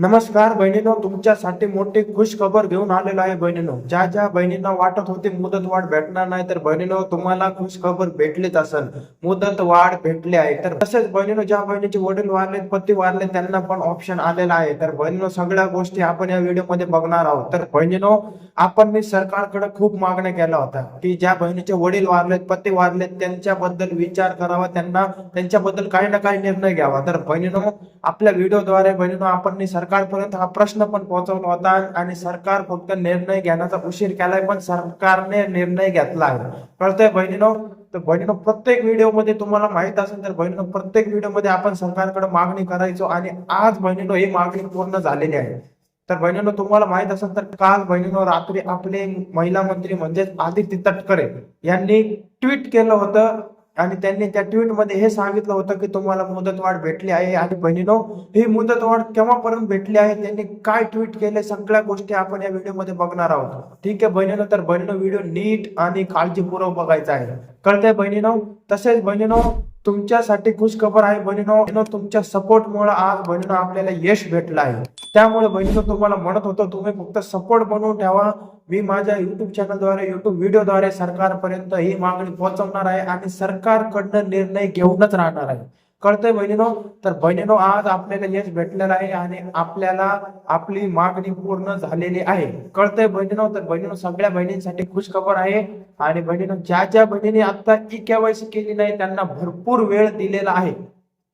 नमस्कार बहिणीनो तुमच्यासाठी मोठी खुश खबर घेऊन आलेलो आहे बहिणीनो. ज्या ज्या बहिणींना वाटत होती मुदत वाढ भेटणार नाही तर बहिणीनो तुम्हाला खुश खबर भेटलीच असेल. मुदत वाढ भेटली आहे. तर तसेच बहिणीनो ज्या बहिणीचे वडील वारले पती वारले त्यांना पण ऑप्शन आलेला आहे. तर बहिणीनो सगळ्या गोष्टी आपण या व्हिडिओमध्ये बघणार आहोत. तर बहिणीनो आपण मी सरकारकडे खूप मागण्या केल्या होत्या की ज्या बहिणीचे वडील वारलेत पती वारलेत त्यांच्याबद्दल विचार करावा त्यांना त्यांच्याबद्दल काही ना काही निर्णय घ्यावा. तर बहिणीनो आपल्या व्हिडिओद्वारे बहिणीनो आपण सरकार सरकारपर्यंत हा प्रश्न पण पोहोचवला होता आणि सरकार फक्त निर्णय घेण्याचा उशीर केलाय पण सरकारने निर्णय घेतला आहे. कळतंय बहिणीनो? तर बहिणीनो प्रत्येक व्हिडिओमध्ये तुम्हाला माहीत असेल तर बहिणीनो प्रत्येक व्हिडिओमध्ये आपण सरकारकडे मागणी करायचो आणि आज बहिणीनो ही मागणी पूर्ण झालेली आहे. तर बहिणीनो तुम्हाला माहीत असेल तर काल बहिणीनो रात्री आपले महिला मंत्री म्हणजेच आदित्य तटकरे यांनी ट्विट केलं होतं आणि त्यांनी त्या ट्विटमध्ये हे सांगितलं होतं की तुम्हाला मुदतवाढ भेटली आहे आणि बहिणीनो ही मुदतवाढ केव्हापर्यंत भेटली आहे त्यांनी काय ट्विट केले सगळ्या गोष्टी आपण या व्हिडिओमध्ये बघणार आहोत. ठीक आहे बहिणीनो तर बहिणीनो व्हिडिओ नीट आणि काळजीपूर्वक बघायचा आहे. कळतंय बहिणीनो? तसेच बहिणीनो तुमच्यासाठी खुश खबर आहे बहिणीनो तुमच्या सपोर्ट मुळे आज बहिणीनो आपल्याला यश भेटलं आहे. त्यामुळे बहिणीनो तुम्हाला म्हणत होतो तुम्ही फक्त सपोर्ट बनवून ठेवा मी माझ्या युट्यूब चॅनलद्वारे युट्यूब व्हिडिओद्वारे सरकारपर्यंत ही मागणी पोहोचवणार आहे आणि सरकारकडनं निर्णय घेऊनच राहणार आहे. कळतंय बहिणीनो? तर बहिणीनो आज आपल्याला यश भेटलेलं आहे आणि आपल्याला आपली मागणी पूर्ण झालेली आहे. कळतंय बहिणीनो? तर बहिणीनो सगळ्या बहिणींसाठी खुश खबर आहे आणि बहिणीनो ज्या ज्या बहिणीने आता ई केवायसी केली नाही त्यांना भरपूर वेळ दिलेला आहे.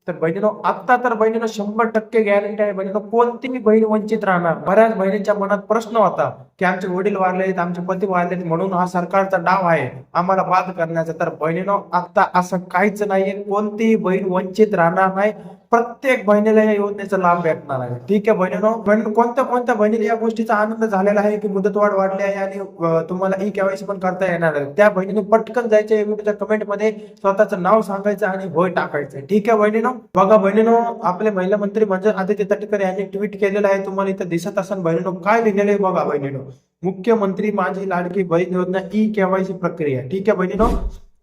तर बहिणीनो आता तर बहिणीनो शंभर टक्के गॅरंटी आहे. बहिणीनो कोणतीही बहीण वंचित राहणार. बऱ्याच बहिणींच्या मनात प्रश्न होता की आमचे वडील वारलेत आमचे पती वारलेत म्हणून हा सरकारचा डाव आहे. आम्हाला बाद करण्याचा तर बहिणीनो आता असं काहीच नाहीये. कोणतीही बहीण वंचित राहणार नाही. प्रत्येक बहिणीला या योजनेचा लाभ भेटणार आहे. ठीक आहे बहिणीनो? बहिणी कोणत्या कोणत्या बहिणीला या गोष्टीचा आनंद झालेला आहे की मुदतवाढ वाढली आहे आणि तुम्हाला ई केवायसी पण करता येणार आहे? त्या बहिणीने पटकन जायचं व्हिडिओच्या कमेंटमध्ये स्वतःचं नाव सांगायचं आणि होय टाकायचं ठीक आहे बहिणीनो? बघा बहिणीनो आपले महिला मंत्री म्हणजे आदित्य तटकरे यांनी ट्विट केलेलं आहे. तुम्हाला इथं दिसत असेल बहिणीनो काय लिहिलेलं आहे बघा बहिणीनो. मुख्यमंत्री माझी लाडकी बहीण योजना ई केवायसी प्रक्रिया. ठीक आहे बहिणीनो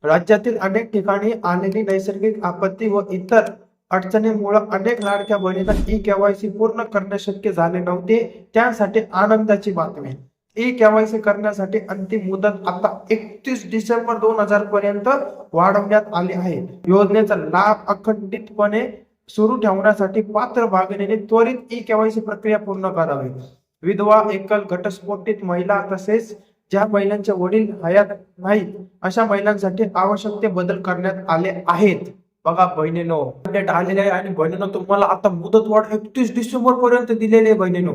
राज्यातील अनेक ठिकाणी आलेली नैसर्गिक आपत्ती व इतर अडचणीमुळे अनेक लाडक्या बहिणींना ई केवायसी पूर्ण करणे शक्य झाले नव्हते. त्यासाठी आनंदाची बातमी. ई केवायसी करण्यासाठी अंतिम मुदत आता एकतीस डिसेंबर दोन हजार पर्यंत वाढवण्यात आली आहे. योजनेचा लाभ अखंडितपणे सुरू ठेवण्यासाठी पात्र भागिनीने त्वरित ई केवायसी प्रक्रिया पूर्ण करावी. विधवा एकल घटस्फोटित महिला तसेच ज्या महिलांचे वडील हयात नाहीत अशा महिलांसाठी आवश्यक ते बदल करण्यात आले आहेत. बघा बहिणीनो अपडेट आलेले आहे आणि बहिणीनो तुम्हाला आता मुदतवाढ एकतीस डिसेंबर पर्यंत दिलेली आहे बहिणीनो.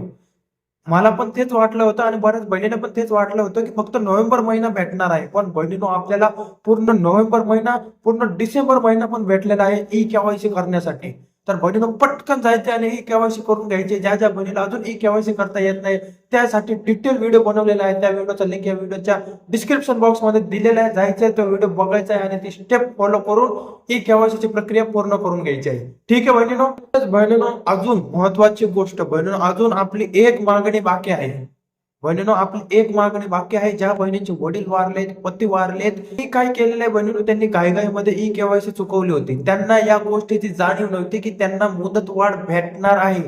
मला पण तेच वाटलं होतं आणि बऱ्याच बहिणीने पण तेच वाटलं होतं की फक्त नोव्हेंबर महिना भेटणार आहे. पण बहिणीनो आपल्याला पूर्ण नोव्हेंबर महिना पूर्ण डिसेंबर महिना पण भेटलेला आहे ई केवायसी करण्यासाठी. तर बहिणीनं पटकन जायचे आणि ई केवायसी करून घ्यायचे. ज्या ज्या बहिणीला अजून ई केवायसी करता येत नाही त्यासाठी डिटेल व्हिडिओ बनवलेला आहे. त्या व्हिडिओचा लिंक या व्हिडिओच्या डिस्क्रिप्शन बॉक्समध्ये दिलेला आहे. जायचंय तो व्हिडिओ बघायचा आहे आणि ती स्टेप फॉलो करून ई केवायसी ची प्रक्रिया पूर्ण करून घ्यायची आहे. ठीक आहे बहिणीनो तर बहिणीनो अजून महत्वाची गोष्ट बहिणीनो अजून आपली एक मागणी बाकी आहे. बहिणीनो आपण एक मागणी बाकी आहे. ज्या बहिणींचे वडील वारलेत पती वारलेत ती काय केलेलं आहे बहिणीनो त्यांनी घाईघाईमध्ये ई केवायसी चुकवली होती. त्यांना या गोष्टीची जाणीव नव्हती की त्यांना मुदत वाढ भेटणार आहे.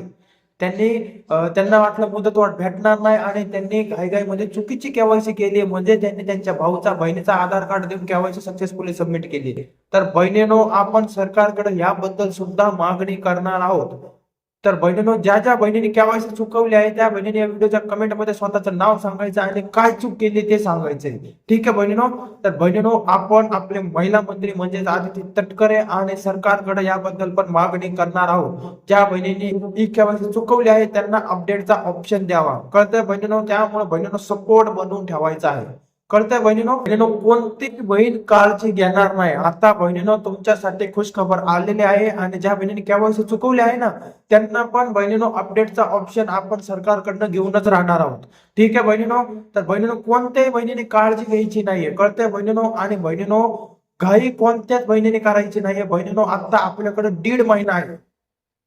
त्यांनी त्यांना वाटलं मुदतवाढ भेटणार नाही आणि त्यांनी घाईघाईमध्ये चुकीची केवायसी केली म्हणजे त्यांनी त्यांच्या भाऊचा बहिणीचा आधार कार्ड देऊन केवायसी सक्सेसफुली सबमिट केली तर बहिणीनो आपण सरकारकडे याबद्दल सुद्धा मागणी करणार आहोत. तर बहिणीनो ज्या ज्या बहिणीने केवायसी चुकवली आहे त्या बहिणीने या व्हिडिओच्या कमेंटमध्ये स्वतःचं नाव सांगायचं आणि काय चूक केली ते सांगायचंय ठीक आहे बहिणीनो? तर बहिणीनो आपण आपले महिला मंत्री म्हणजेच आदित्य तटकरे आणि सरकारकडे याबद्दल पण मागणी करणार आहोत. ज्या बहिणीने ई केवायसी चुकवली आहे त्यांना अपडेटचा ऑप्शन द्यावा. कळतंय बहिणीनो? त्यामुळे बहिणीनो सपोर्ट बनवून ठेवायचा आहे. कळतंय बहिणीनो? बहिणीनो कोणतीच बहीण काळजी घेणार नाही. आता बहिणीनो तुमच्यासाठी खुश खबर आलेली आहे आणि ज्या बहिणीने केवायसी चुकवली आहे ना त्यांना पण बहिणीनो अपडेटचा ऑप्शन आपण सरकारकडनं घेऊनच राहणार आहोत. ठीक आहे बहिणीनो? तर बहिणीनो कोणत्याही बहिणीने काळजी घ्यायची नाहीये. कळतंय बहिणीनो? आणि बहिणीनो घाई कोणत्याच बहिणीने करायची नाहीये. बहिणीनो आता आपल्याकडे दीड महिना आहे.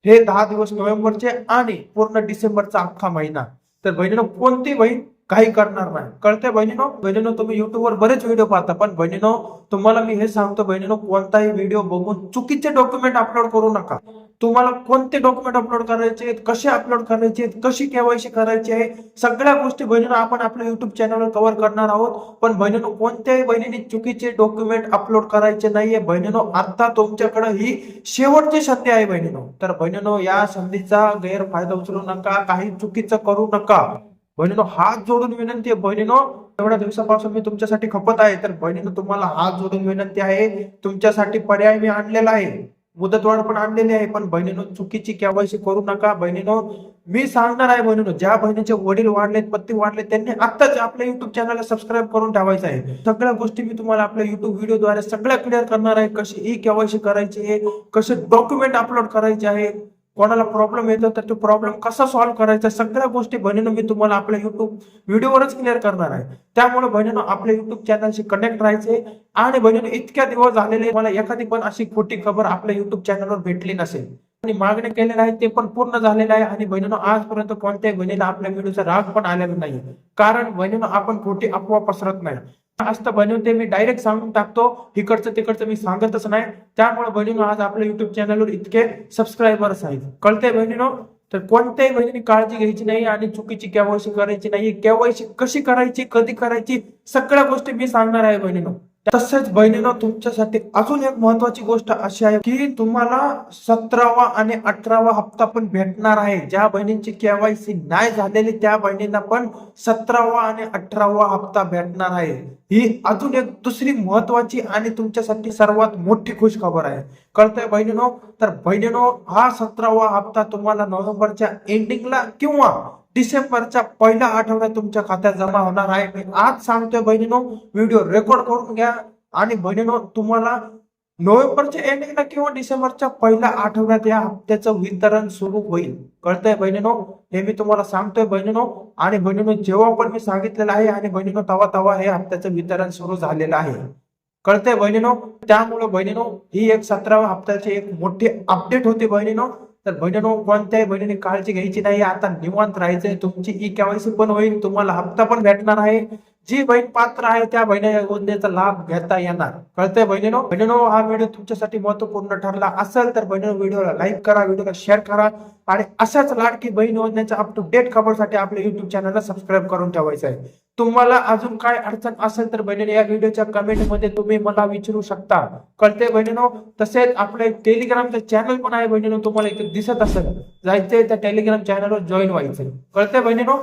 हे दहा दिवस नोव्हेंबरचे आणि पूर्ण डिसेंबरचा अख्खा महिना. तर बहिणीनो कोणती बहीण काही करणार नाही. कळते बहिणीनो? बहिणीनो तुम्ही युट्यूबवर बरेच व्हिडिओ पाहता पण बहिणीनो तुम्हाला मी हे सांगतो बहिणीनो कोणताही व्हिडिओ बघून चुकीचे डॉक्युमेंट अपलोड करू नका. तुम्हाला कोणते डॉक्युमेंट अपलोड करायचे आहेत कसे अपलोड करायचे आहेत कशी केवायसी करायची आहे सगळ्या गोष्टी बहिणीनं आपण आपल्या युट्यूब चॅनलवर कव्हर करणार आहोत. पण बहिणीनं कोणत्याही बहिणीने चुकीचे डॉक्युमेंट अपलोड करायचे नाहीये. बहिणीनो आता तुमच्याकडे ही शेवटची संधी आहे बहिणीनो. तर बहिणीनो या संधीचा गैरफायदा उचलू नका काही चुकीचं करू नका. बहिणीनो हात जोडून विनंती आहे बहिणीनो एवढ्या दिवसापासून मी तुमच्यासाठी खपत आहे तर बहिणीनो तुम्हाला हात जोडून विनंती आहे तुमच्यासाठी पर्याय मी आणलेला आहे. मुदतवाढ पण आणलेली आहे पण बहिणीनो चुकीची केवायसी करू नका. बहिणीनो मी सांगणार आहे बहिणीनो ज्या बहिणीचे वडील वाढलेत पत्ती वाढले त्यांनी आत्ताच आपल्या युट्यूब चॅनलला सबस्क्राईब करून ठेवायचं आहे. सगळ्या गोष्टी मी तुम्हाला आपल्या युट्यूब व्हिडिओद्वारे सगळ्या क्लिअर करणार आहे कशी ई केवायसी करायची आहे कसे डॉक्युमेंट अपलोड करायचे आहे. कोणाला प्रॉब्लेम येतो तर तो प्रॉब्लेम कसा सॉल्व्ह करायचा सगळ्या गोष्टी बहिणीनं मी तुम्हाला आपल्या युट्यूब व्हिडिओवरच क्लिअर करणार आहे. त्यामुळे बहिणीनं आपल्या युट्यूब चॅनलशी कनेक्ट राहायचे आणि बहिणीनं इतक्या दिवस झालेले मला एखादी पण अशी खोटी खबर आपल्या युट्यूब चॅनलवर भेटली नसेल. आणि मागणी केलेलं आहे ते पण पूर्ण झालेलं आहे आणि बहिणीनं आजपर्यंत कोणत्याही बहिणीला आपल्या व्हिडिओचा राग पण आलेला नाही. कारण बहिणीनं आपण खोटी अफवा पसरत नाही. असतं बनवते मी डायरेक्ट सांगून टाकतो. इकडचं तिकडचं मी सांगतच नाही. त्यामुळे बहिणीनो आज आपल्या युट्यूब चॅनलवर इतके सबस्क्रायबर्स आहेत. कळते बहिणीनो? तर कोणत्याही बहिणीने काळजी घ्यायची नाही आणि चुकीची केवायसी करायची नाही. केवायसी कशी करायची कधी करायची सगळ्या गोष्टी मी सांगणार आहे बहिणीनो. तसेच बहिणीनं तुमच्यासाठी अजून एक महत्वाची गोष्ट अशी आहे की तुम्हाला सतरावा आणि अठरावा हप्ता पण भेटणार आहे. ज्या बहिणींची केवायसी नाही झालेली त्या बहिणींना पण सतरावा आणि अठरावा हप्ता भेटणार आहे. ही अजून एक दुसरी महत्वाची आणि तुमच्यासाठी सर्वात मोठी खुश खबर आहे. कळतंय बहिणीनो? तर बहिणीनो हा सतरावा हप्ता तुम्हाला नोव्हेंबरच्या एंडिंगला किंवा डिसेंबरच्या पहिल्या आठवडा तुमच्या खात्यात जमा होणार आहे. मी आज सांगतोय बहिणीनो व्हिडिओ रेकॉर्ड करून घ्या. आणि बहिणीनो तुम्हाला नोव्हेंबरच्या एंडिंगला किंवा डिसेंबरच्या पहिल्या आठवड्यात या हप्त्याचं वितरण सुरू होईल. कळतंय बहिणीनो? हे मी तुम्हाला सांगतोय बहिणीनो. आणि बहिणीनो जेव्हा पण मी सांगितलेलं आहे आणि बहिणीनो तवा तवा हे हप्त्याचं वितरण सुरू झालेलं आहे. कळतंय बहिणीनो? त्यामुळे बहिणीनो ही एक सतराव्या हप्त्याची एक मोठी अपडेट होती बहिणीनो. तर बहिणीनो कोणत्याही बहिणीने काळजी घ्यायची नाही. आता निवांत राहायचंय. तुमची ई केवायसी पण होईल. तुम्हाला हप्ता पण भेटणार आहे. जी बहीण पात्र आहे त्या बहिणी योजनेचा लाभ घेता येणार. कळतंय बहिणीनो? बहिणीनो हा व्हिडिओ तुमच्यासाठी महत्त्वपूर्ण ठरला असेल तर बहिणीनो व्हिडिओला लाईक करा व्हिडिओला शेअर करा आणि अशाच लाडकी बहीण योजनेच्या अप टू डेट खबरसाठी आपल्या युट्यूब चॅनलला सबस्क्राईब करून ठेवायचं आहे. तुम्हाला अजून काय अडचण असेल तर बहिणीने या व्हिडिओच्या कमेंटमध्ये तुम्ही मला विचारू शकता. कळते बहिणीनो? तसेच आपलं एक टेलिग्रामचं चॅनल पण आहे बहिणीनो तुम्हाला इथे दिसत असेल. जायचंय त्या टेलिग्राम चॅनलवर जॉईन व्हायचंय. कळते बहिणीनो?